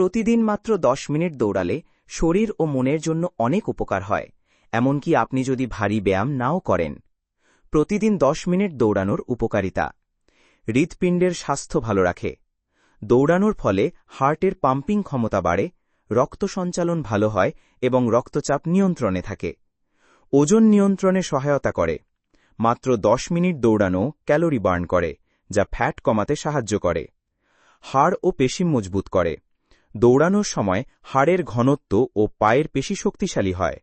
প্রতিদিন মাত্র দশ মিনিট দৌড়ালে শরীর ও মনের জন্য অনেক উপকার হয়, এমনকি আপনি যদি ভারী ব্যায়াম নাও করেন। প্রতিদিন দশ মিনিট দৌড়ানোর উপকারিতা। হৃৎপিণ্ডের স্বাস্থ্য ভালো রাখে। দৌড়ানোর ফলে হার্টের পাম্পিং ক্ষমতা বাড়ে, রক্ত সঞ্চালন ভালো হয় এবং রক্তচাপ নিয়ন্ত্রণে থাকে। ওজন নিয়ন্ত্রণে সহায়তা করে। মাত্র দশ মিনিট দৌড়ানো ক্যালোরি বার্ন করে, যা ফ্যাট কমাতে সাহায্য করে। হাড় ও পেশি মজবুত করে। দৌড়ানোর সময় হাড়ের ঘনত্ব ও পায়ের পেশি শক্তিশালী হয়,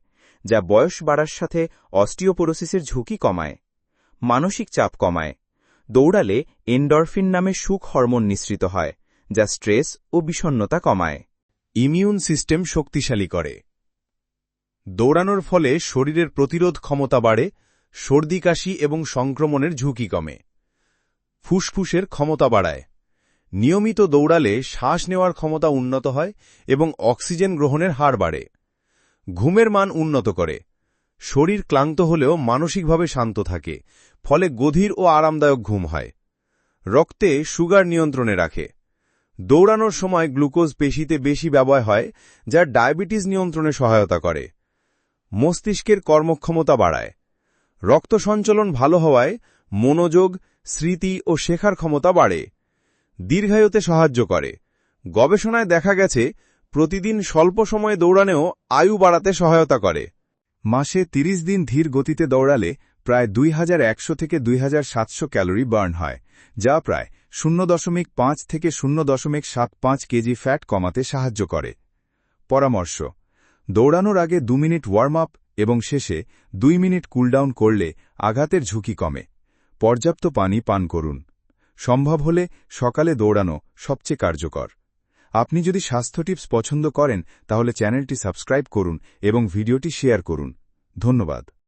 যা বয়স বাড়ার সাথে অস্টিওপোরোসিসের ঝুঁকি কমায়, মানসিক চাপ কমায়। দৌড়ালে এন্ডরফিন নামে সুখ হরমোন নিঃসৃত হয়, যা স্ট্রেস ও বিষণ্নতা কমায়। ইমিউন সিস্টেম শক্তিশালী করে। দৌড়ানোর ফলে শরীরের প্রতিরোধ ক্ষমতা বাড়ে, সর্দি কাশি এবং সংক্রমণের ঝুঁকি কমে। ফুসফুসের ক্ষমতা বাড়ায়। নিয়মিত দৌড়ালে শ্বাস নেওয়ার ক্ষমতা উন্নত হয় এবং অক্সিজেন গ্রহণের হার বাড়ে। ঘুমের মান উন্নত করে। শরীর ক্লান্ত হলেও মানসিকভাবে শান্ত থাকে, ফলে গভীর ও আরামদায়ক ঘুম হয়। রক্তে সুগার নিয়ন্ত্রণে রাখে। দৌড়ানোর সময় গ্লুকোজ পেশিতে বেশি ব্যবহার হয়, যা ডায়াবেটিস নিয়ন্ত্রণে সহায়তা করে। মস্তিষ্কের কর্মক্ষমতা বাড়ায়। রক্ত সঞ্চালন ভালো হওয়ায় মনোযোগ, স্মৃতি ও শেখার ক্ষমতা বাড়ে। দীর্ঘায়ুতে সাহায্য করে। গবেষণায় দেখা গেছে, প্রতিদিন স্বল্প সময়ে দৌড়ানেও আয়ু বাড়াতে সহায়তা করে। মাসে ৩০ দিন ধীর গতিতে দৌড়ালে প্রায় দুই হাজার একশো থেকে দুই হাজার সাতশো ক্যালোরি বার্ন হয়, যা প্রায় শূন্য দশমিক পাঁচ থেকে শূন্য দশমিক সাত পাঁচ কেজি ফ্যাট কমাতে সাহায্য করে। পরামর্শ, দৌড়ানোর আগে দু মিনিট ওয়ার্ম আপ এবং শেষে দুই মিনিট কুলডাউন করলে আঘাতের ঝুঁকি কমে। পর্যাপ্ত পানি পান করুন। সম্ভব হলে সকালে দৌড়ানো সবচেয়ে কার্যকর। আপনি যদি স্বাস্থ্য টিপস পছন্দ করেন, তাহলে চ্যানেলটি সাবস্ক্রাইব করুন এবং ভিডিওটি শেয়ার করুন। ধন্যবাদ।